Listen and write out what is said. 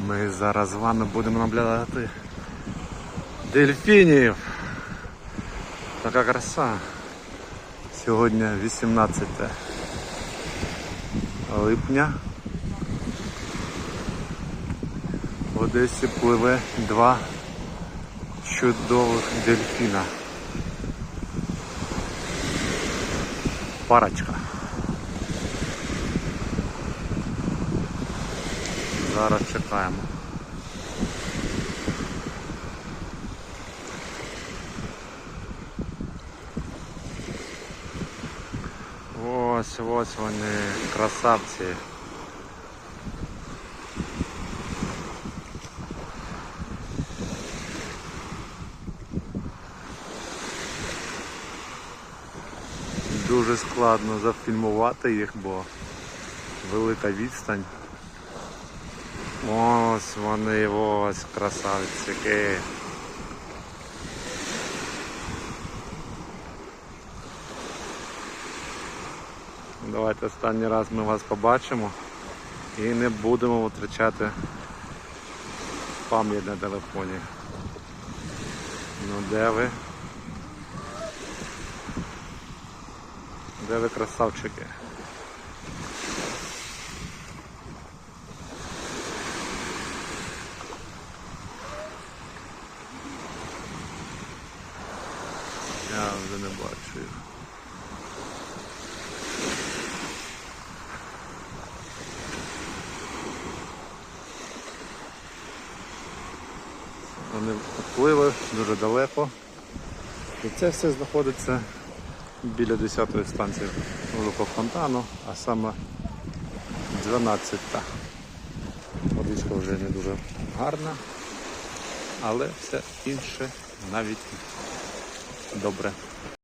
Ми зараз з вами будемо наблюдати дельфінів. Така краса. Сьогодні 18 липня. В Одесі пливе два чудових дельфіна. Парочка. Зараз чекаємо. Ось ось вони, красавці. Дуже складно зафільмувати їх, бо велика відстань. Ось вони, ось красавчики. Давайте останній раз ми вас побачимо і не будемо втрачати пам'ять на телефоні. Ну де ви? Де ви красавчики? Я вже не бачу їх. Вони впливи дуже далеко. І це все знаходиться біля 10-ї станції великого фонтану, а саме 12-та. Водичка вже не дуже гарна, але все інше навіть добре.